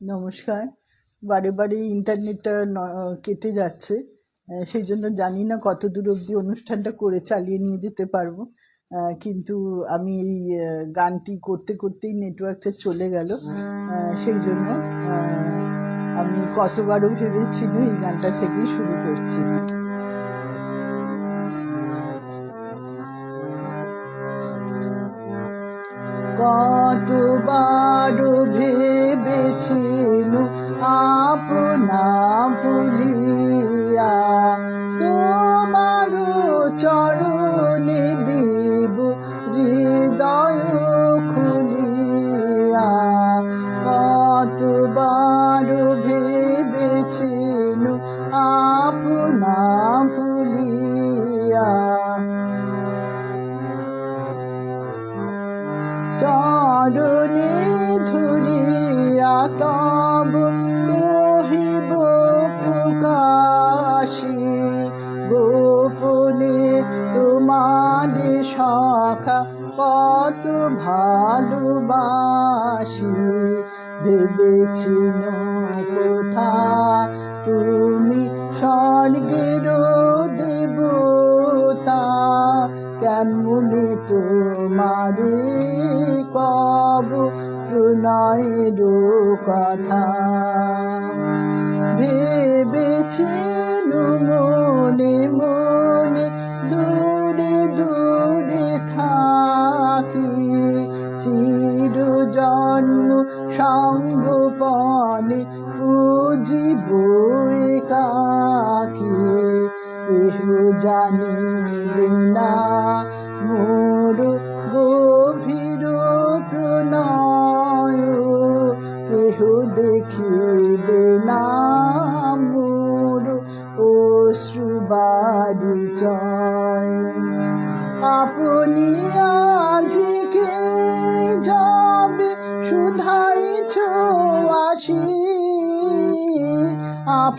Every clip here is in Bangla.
নমস্কার। বারে বারে ইন্টারনেটটা কেটে যাচ্ছে। সেই জন্য জানি না কত দূর অবধি অনুষ্ঠানটা করে চালিয়ে নিয়ে যেতে পারব। কিন্তু আমি এই গানটি করতে করতেই নেটওয়ার্কটা চলে গেল। সেই জন্য আমি কতবারও ভেবেছিল এই গানটা থেকেই শুরু করছি। কতবার ভেবেছিল আপনা ভুলিয়া চরণে ধরিয়া তব কহিব প্রকাশী, গোপনে তোমার সখা কত ভালোবাসি। ভেবেছিল কোথা তুমি স্বর্গের দেবতা কেমনে তোমারে প্রণয়ের কথা। ভেবেছিল মনে মনে দূরে দূরে থাকি। চির জন্ম সঙ্গপনে বুঝিব একাকি কেহ জানিবে না।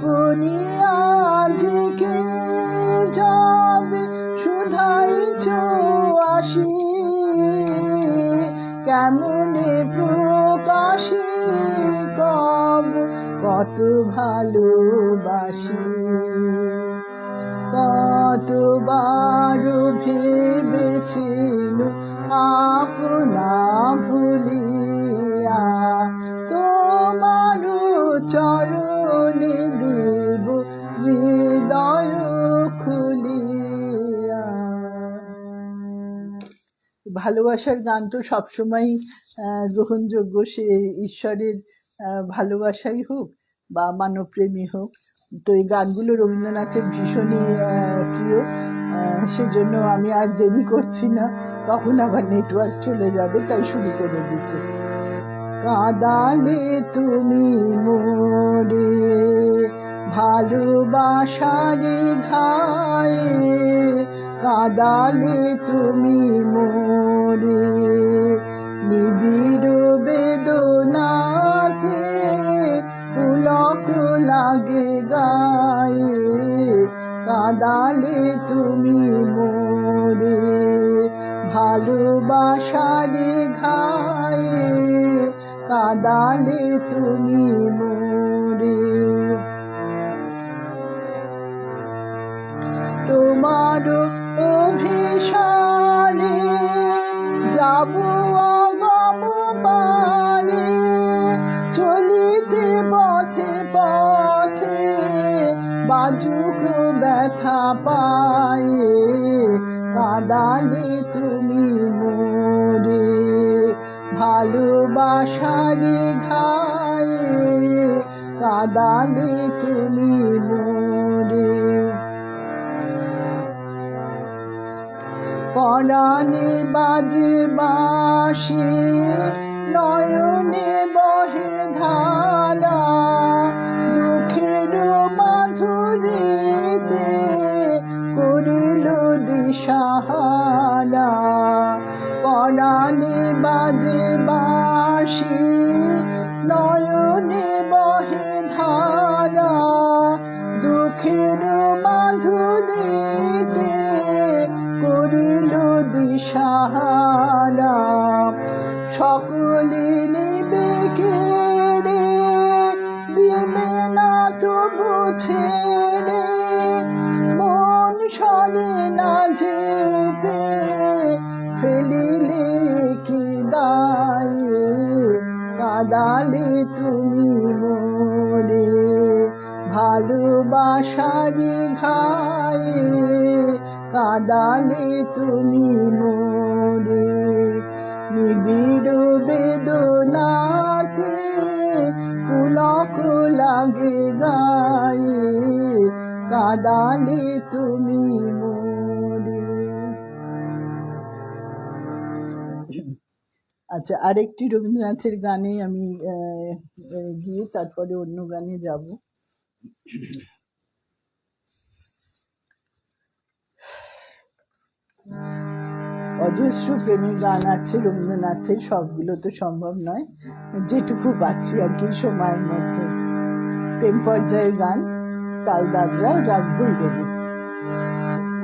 আপনি আজকে কেমনে প্রকাশী কব কত ভালোবাসি। কতবার ভেবেছিল আপনা ভুলিয়া তোমার চরণে দেব হৃদয় খুলিয়া ভালোবাসার গান তো সবসময় গ্রহণযোগ্য, সে ঈশ্বরের ভালোবাসাই হোক বা মানবপ্রেমী হোক। তো এই গানগুলো রবীন্দ্রনাথের ভীষণই প্রিয়। সেজন্য আমি আর দেরি করছি না। কখন আবার নেটওয়ার্ক চলে যাবে তাই শুরু করে দিচ্ছি। কাদালে তুমি মোরে ভালোবাসারে ঘায়ে। কাদালে তুমি মোরে নিবিড় বেদনাতে পুলক লাগে গায়ে। কাদালে তুমি মোরে ভালোবাসারে ঘায়ে। কাদালে তুমি মোরে তোমার অভিশানে যাব অগম পানে। চলিতে পথে পথে বাজুক ব্যথা পায়ে। কাদালে তুমি মোরে ভালোবাসারে ঘায়ে কাদালে তুমি মোরে। পরাণে বাজে বাসি নয়নে বহে ধারা, দুঃখের মাধুরীতে করিল দিশাহারা। পরাণে বাজে বাসি নয়নে বহে ধারা দুঃখের মাধুরীতে করিল দিশাহারা। কাদালে তুমি মোরে ভালোবাসারি ঘায়ে, কাদালে তুমি মোরে নিবিড় বেদনাতে পুলক লাগে গায়ে, কাদালে তুমি মোরে আচ্ছা আরেকটি রবীন্দ্রনাথের গানে আমি গিয়ে তারপরে অন্য গানে যাব। অজস্র প্রেমের গান আছে রবীন্দ্রনাথের, সবগুলো তো সম্ভব নয়। যেটুকু পাচ্ছি আর কি সময়ের মধ্যে। প্রেম পর্যায়ের গান তাল দাদরা রাগ ভৈরবী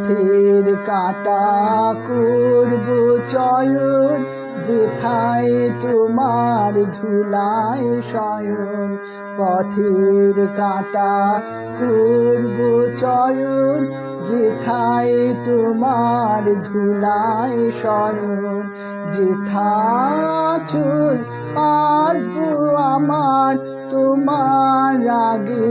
পথের কাটা করব চয়ন, যেথায় তোমার ধুলায় শয়ন। পথের কাটা করব চয়ন, যেথায় তোমার ধুলায় শয়ন। যেথা চল আমার তোমার আগে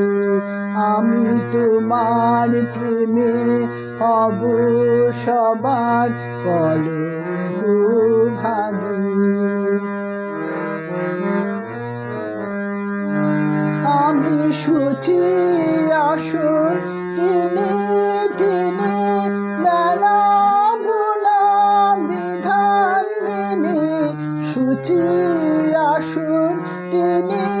আমি তোমার প্রেমে হব সবার কলঙ্ক আমি সুচি আসর বেলা বোনা বিধান মেনে। সুচি আসর টেনে টেনে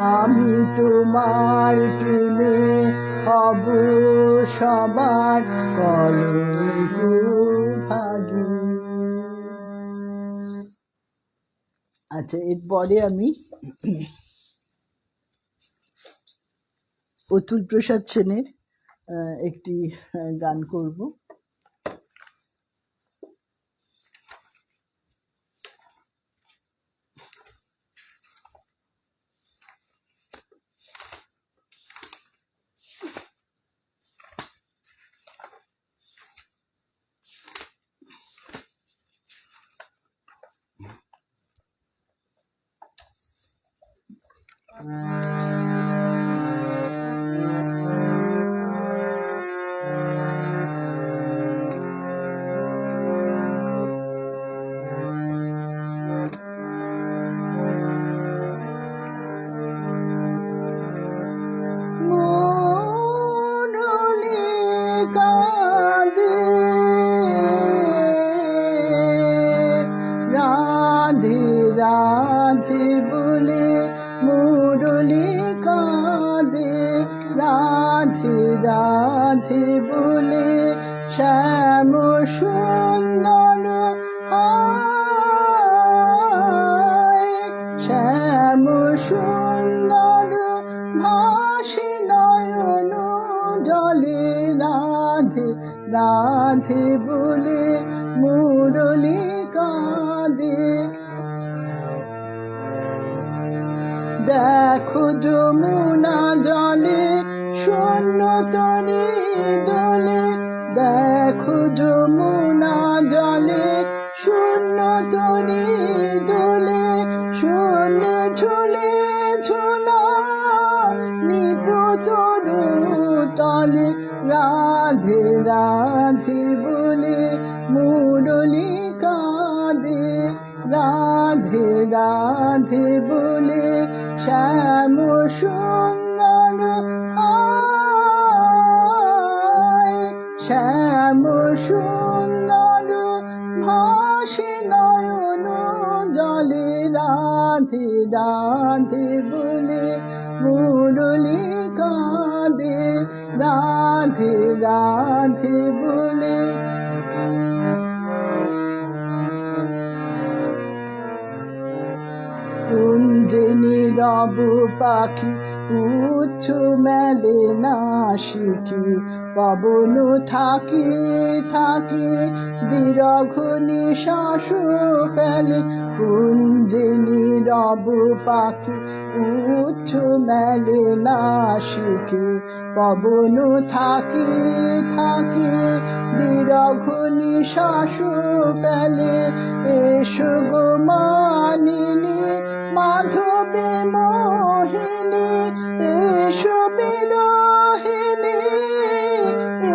আমি তোমার প্রেমে হব সবার ভাগে। আচ্ছা এরপরে আমি অতুল প্রসাদ সেনের একটি গান করব। Mm-hmm. রাধে বলে মুরলি কাঁদে দেখো যমুনা জলে শূন্য তরে জলে দেখো যমুনা জলে শূন্য শ্যাম সুন্দর শ্যাম সুন্দর ভাসে নয়ন জলে রাধে রাধে বলে মুরলি কাঁদে, রাধে রাধে বলে নীরব পাখি উচ্চ মেলে না শিখি। পবন থাকি থাকি দীর্ঘ নিশ্বাস ফেলে। কুঞ্জে নীরব পাখি উচ্চ মেলে না শিখি। পবন থাকি থাকি দীর্ঘ নিশ্বাস ফেলে। এসো মানিনী মাধবে মোহিনী, এসো বিরোহিনী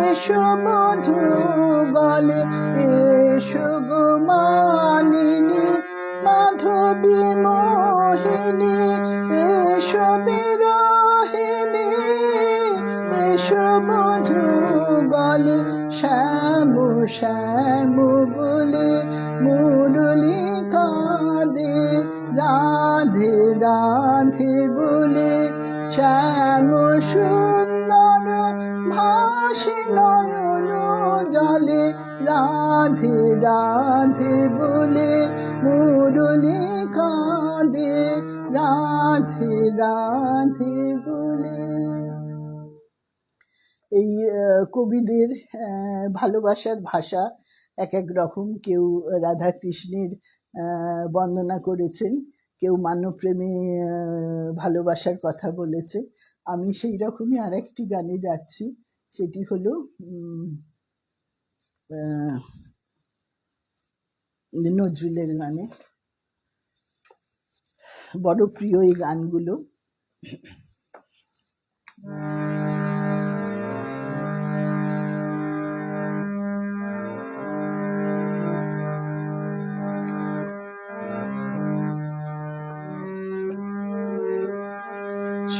এসো মধু গলে এসো গো মানিনী। মাধবী মোহিনী, এসো বিরোহিনী এসো মধু গলে শ্যাম শ্যাম বলে। রাধে বলে, শ্যাম সুন্দর ভাসে নয়ন জলে। রাধে রাধে বলে, মুরলি কাঁদে। রাধে রাধে বলে। এই কবিদের ভালোবাসার ভাষা এক এক রকম। কেউ রাধা কৃষ্ণের বন্দনা করেছেন। কেউ মানবপ্রেমে ভালোবাসার কথা বলেছে। আমি সেই রকমই আরেকটি গানে যাচ্ছি। সেটি হলো নজরুলের গানে। বড় প্রিয় এই গানগুলো।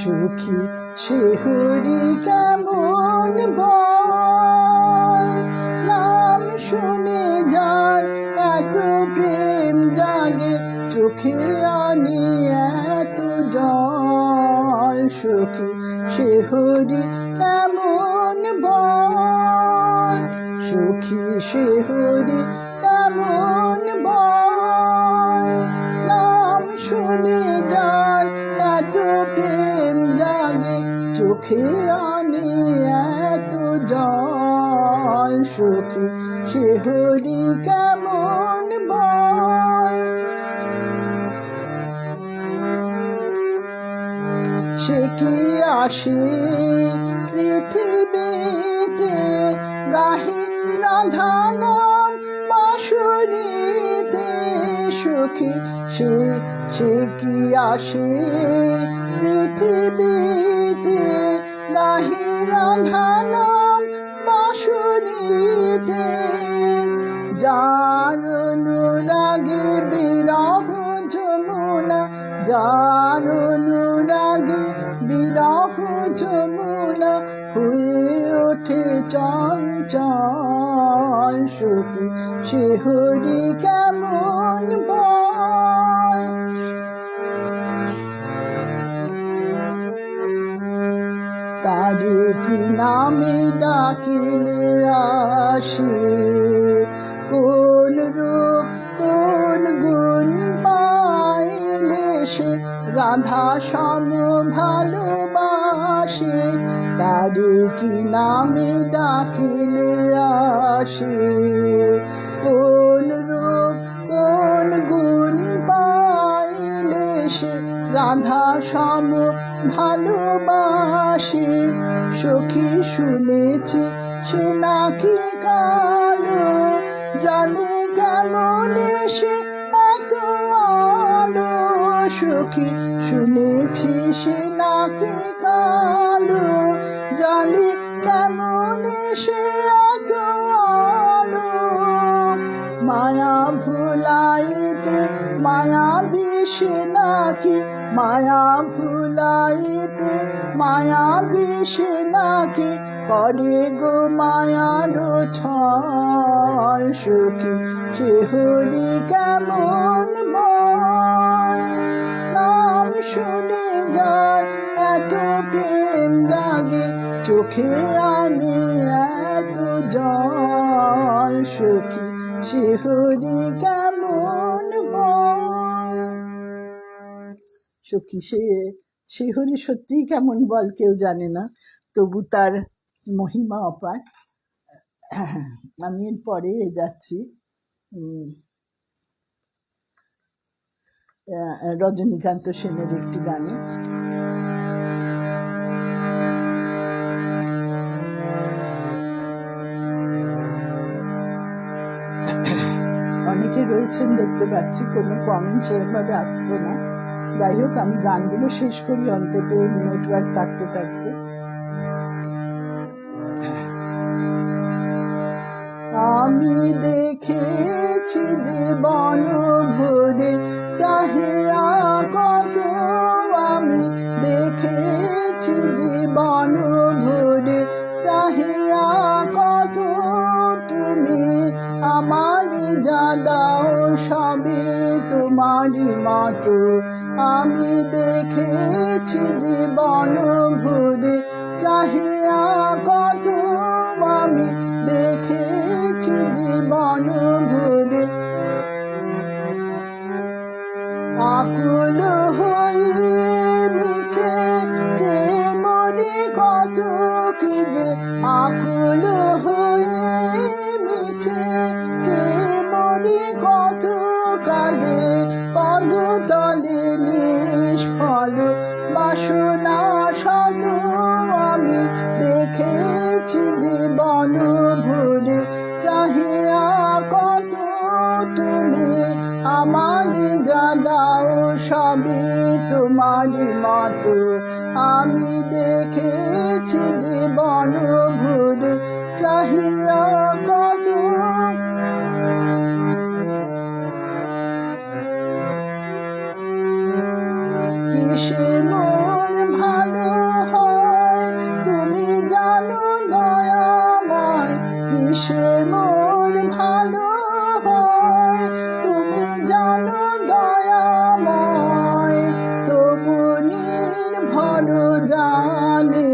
সুখী, শেহরি কেমন নাম শুনে যার এত প্রেম জাগে, চোখে আনি এত জল। সুখী, শেহরি কেমন বল সুখী, শেহরি কেমন আনে এত জল সুখী শেহরি কেমন বল সে কি আসে পৃথিবীতে গাহে রাধা নাম বাঁশুরিতে সুখী সে সে কি আসে পৃথিবীতে? গাহে রাধা নাম বাঁশুরিতে যার অনুরাগে বিরহ যমুনা, যার অনুরাগে বিরহ যমুনা, হয়ে ওঠে চঞ্চল সুখী শিহরি কেমন তারে কি নামে ডাকিলে আসে? কোন রূপ, কোন গুণ পাইলে সে? রাধা সম ভালোবাসে, তার তোমারে কি নামে ডাকিলে আসে? কোন রূপ, কোন গুণ পাইলে সে? রাধা সম ভালোবাসে, সখী শুনেছি সে নাকি কালো। জানে কেমন সে এত আলো। সখী শুনেছি সে নাকি কালো। জানে কেমন সে এত আলো। মায়া ভুলাইতে মায়া বিষে নাকি? মায়া ভুলাইতে মায়া বিষে নাকি? করে গো মায়ার ছল সুখী সে হরি কেমন নাম শুনে যায় এত প্রেম জাগে চোখে আনে এত জল সুখী। সে হরি কেমন সখী সে সে হরি সত্যিই কেমন বল কেউ জানে না, তবু তার মহিমা অপার। আমি পরে যাচ্ছি। রজনীকান্ত সেনের একটি গানে। অনেকে রয়েছেন, দেখতে পাচ্ছি, কোনো কমেন্ট সেরকমভাবে আসছে না। যাই হোক, আমি গানগুলো শেষ করি, অন্তত নেটওয়ার্ক থাকতে থাকতে। আমি দেখেছি জীবন ভরে চাহিয়া কত আমি দেখেছি জীবন তোমারই মতো। আমি দেখেছি জীবন ভরে চাহিয়া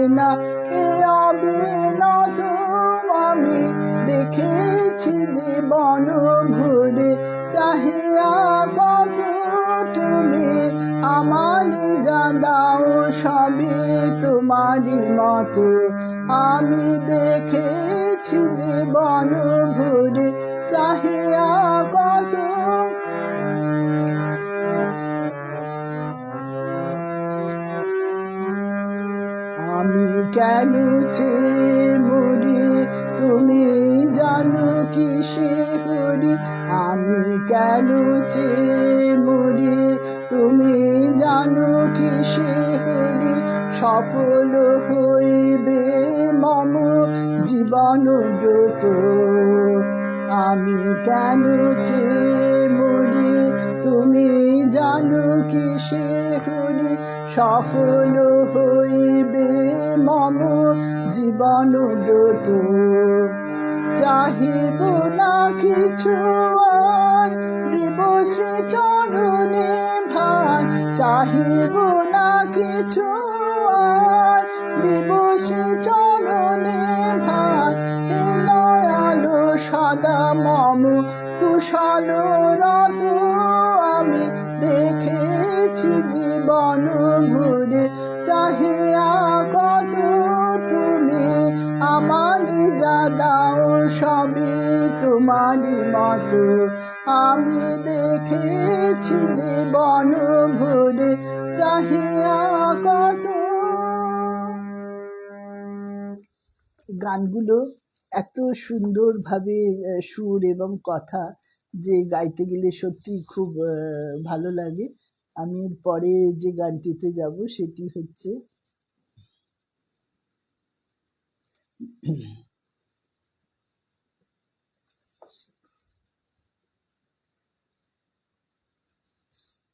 না এ অবিনত আমি দেখেছি জীবন ভরে চাহিয়া কত তুমি আমার যা দাও সবই তোমারই মতো। আমি দেখেছি জীবন ভরে চাহিয়া কত আমি কেন চেয়ে মরি? তুমি জানো কি সে হরি আমি কেন চেয়ে মরি? তুমি জানো কি সে হরি সফল হইবে মম জীবন ব্রত। আমি কেন চে মরি? তুমি জানো কি সে সফল হইবে মম জীবন ব্রত চাহিব না কিছু আর, দিব শ্রী চরণে ভার। চাহিব না কিছু আর, দিব শ্রী চরণে ভার। হে দয়ালো সদা মম, কুশল রত। আমি দেখেছি জীবন ভরে। চাহিয়া কত তুমি দাও সবে তোমারই মতো। আমি দেখেছি যে বন ভরে। চাহিয়া কত গানগুলো এত সুন্দরভাবে সুর এবং কথা যে গাইতে গেলে সত্যি খুব ভালো লাগে। আমি পরে যে গানটিতে যাব সেটি হচ্ছে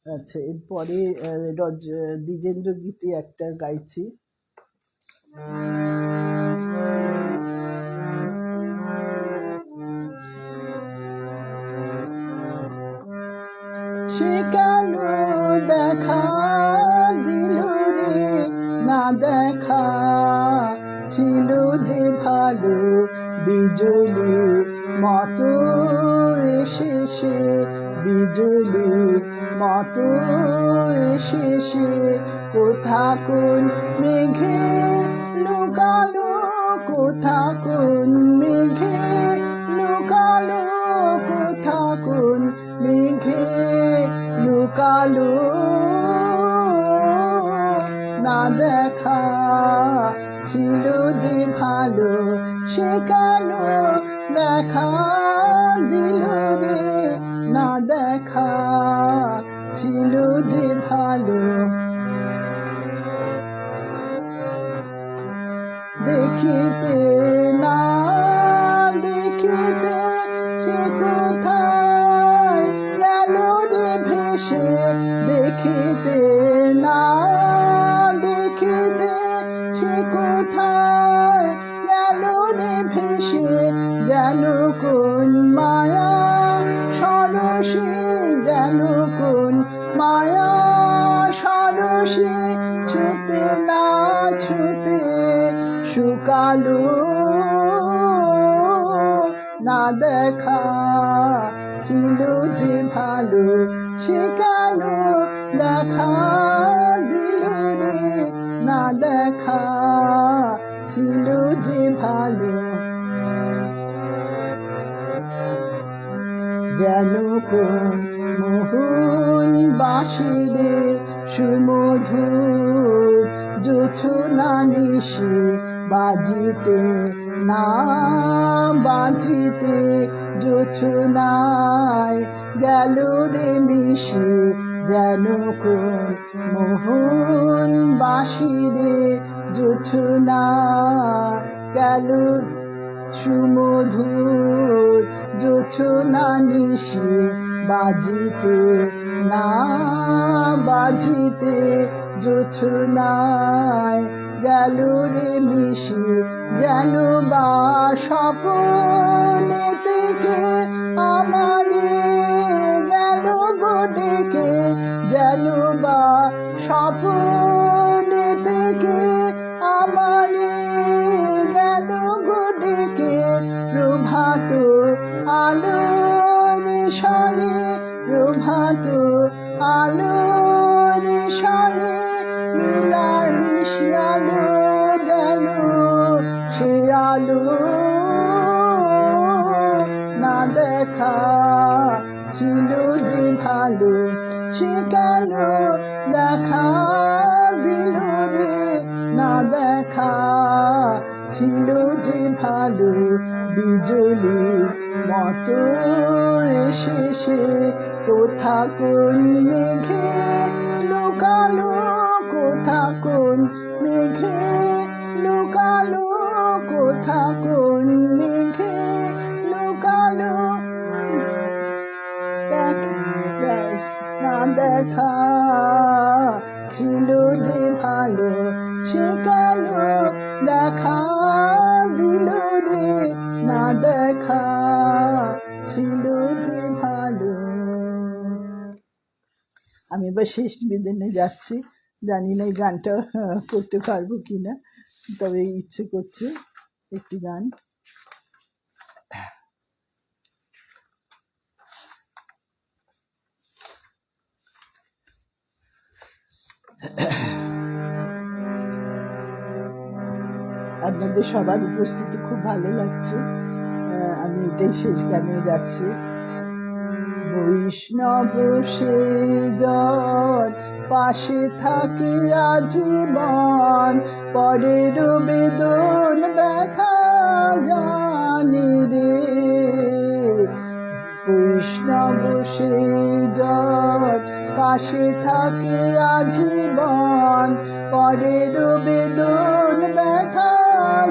আচ্ছা এরপরে রজ দ্বিজেন্দ্র গীতে একটা গাইছি। বিজলির মতো এসেছে বিজুলি মতো এসে কোথা কোন মেঘে লুকালো কোথা কোন ছুতে শুকালো, না দেখা ছিল যে ভালো কেন দেখা দিল রে, না দেখা ছিল যে ভালো। যেন কোন মোহন বাসিরে সুমধুর জোছনা নিশে বাজিতে, না বাজিতে জোছনায় গেল রে মিশে যেন কোন মোহন বাসিরে জোছনা গেল সুমধুর জোছনা নিশি বাজিতে, না বাজিতে জোছনায় গেল রে মিশি, যেন বা স্বপনে থেকে আমারে গেল গো ডেকে, যেন বা স্বপনে থেকে আমারে গেল গো ডেকে, প্রভাত আলো নিশানে প্রভাত আলো মিলা মিশালো যেন আলো না দেখা ছিল যে ভালো সে দেখা দিল না দেখা ছিল যে ভালো বিজলির মতো সে কোথা কোন মেঘে লুকালো? কোথা কোন মেঘে লুকালো কোথা কোন মেঘে লুকালো। দেখ না দেখা ছিল যে ভালো, সে কেন দেখা দিল রে? না দেখা ছিল যে ভালো। আমি এবার শেষ নিবেদনে যাচ্ছি। জানি না এই গানটা করতে পারব কিনা, তবে ইচ্ছে করছে একটি গান। আপনাদের সবার উপস্থিতি খুব ভালো লাগছে। আমি এটাই শেষ গানে যাচ্ছি। বৈষ্ণব জন পাশে থাকে আজীবন, পরের বেদন ব্যথা জানি রে। বৈষ্ণব জন পাশে থাকে আজীবন, পরের বেদন ব্যথা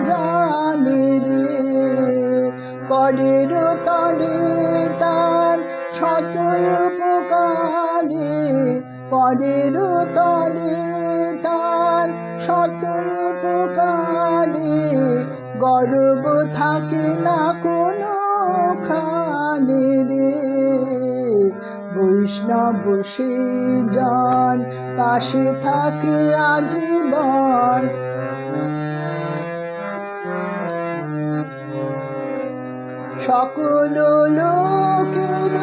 জানি রে। তরে উপকারে পরের তরে তার শত উপকারে গর্ব থাকে না কোনো খানে রে। বৈষ্ণব সে যান, পাশে থাকে আজীবন সকল লোকের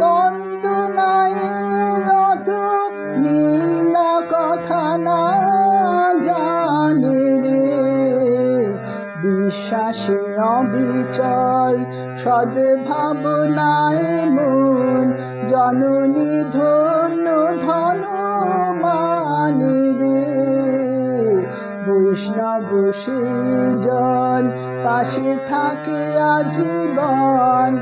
বন্দনায় নত নিন্দা কথা না জানে রে। বিশ্বাসে অবিচল সদ্ভাবনায় মন, জননী ধন্য, ধন মানে রে। বৈষ্ণব সে জন পাশে থাকে আজীবন।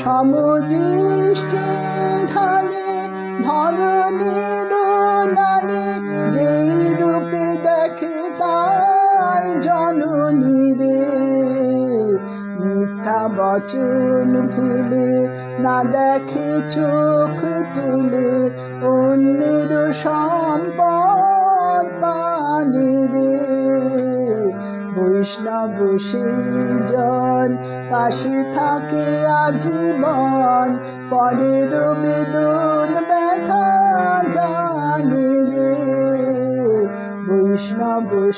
সমদৃষ্টি ধানে ধরনের নারী যেই রূপে দেখে তার জননী রে। মিথ্যা বচন ভুলে না দেখে চোখ তুলে অন্যের সম্পদ বৈষ্ণব জন পাশে থাকে আজীবন। পরের বেদন ব্যথা জানে রে। বৈষ্ণব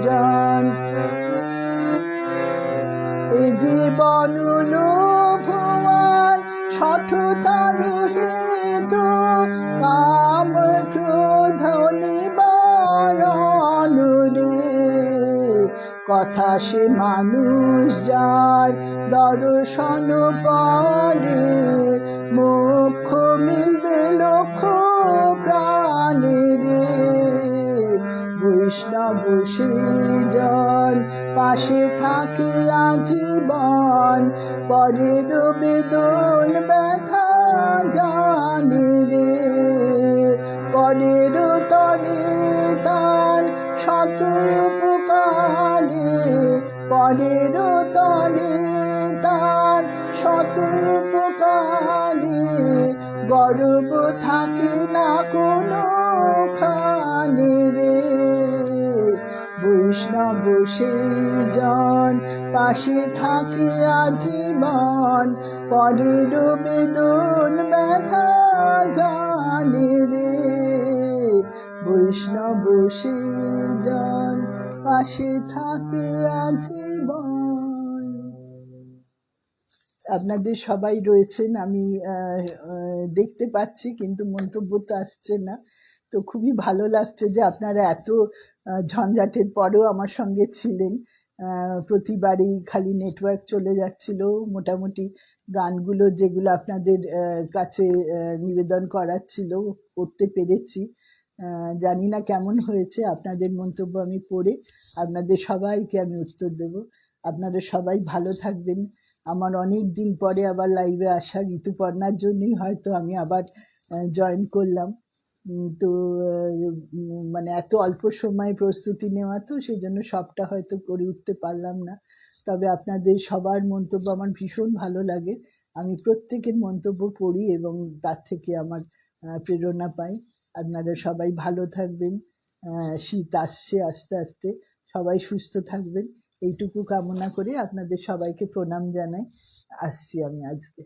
জন এ জীবন লোভমান সঠতার হেতু কথা সে মানুষ যার দর্শন পরে মুখ মিলবে লক্ষ প্রাণী রে বৈষ্ণব জন পাশে থাকে আজীবন, পরের বেদন ব্যথা জানি রে পরের তরে তার শত উপকারে পরের তরে তার শত উপকারে গর্ব থাকে না কোনো খানে রে। বৈষ্ণব জন পাশে থাকে আজীবন পরের বেদন ব্যথা জানে রে। বৈষ্ণব জন পাশে থাকে আজীবন আপনাদের সবাই রয়েছেন, আমি দেখতে পাচ্ছি, কিন্তু মন্তব্য তো আসছে না। তো খুবই ভালো লাগছে যে আপনারা এত ঝঞ্ঝাটের পরেও আমার সঙ্গে ছিলেন। প্রতিবারই খালি নেটওয়ার্ক চলে যাচ্ছিল। মোটামুটি গানগুলো যেগুলো আপনাদের কাছে নিবেদন করার ছিল, করতে পেরেছি। জানি না কেমন হয়েছে, আপনাদের মন্তব্য আমি পড়ে আপনাদের সবাইকে আমি উত্তর দেব। আপনারা সবাই ভালো থাকবেন। আমার অনেক দিন পরে আবার লাইভে আসা ঋতুপর্ণার জন্যই হয়তো আমি আবার জয়েন করলাম। তো মানে এত অল্প সময় প্রস্তুতি নেওয়া তো সেই জন্য সবটা হয়তো করে উঠতে পারলাম না। তবে আপনাদের সবার মন্তব্য আমার ভীষণ ভালো লাগে। আমি প্রত্যেকের মন্তব্য পড়ি এবং তার থেকে আমার প্রেরণা পাই। আপনারা সবাই ভালো থাকবেন। শীত আসছে আস্তে আস্তে। সবাই সুস্থ থাকবেন। এইটুকু কামনা করে। আপনাদের সবাইকে প্রণাম জানাই। আসছি আমি আজকে।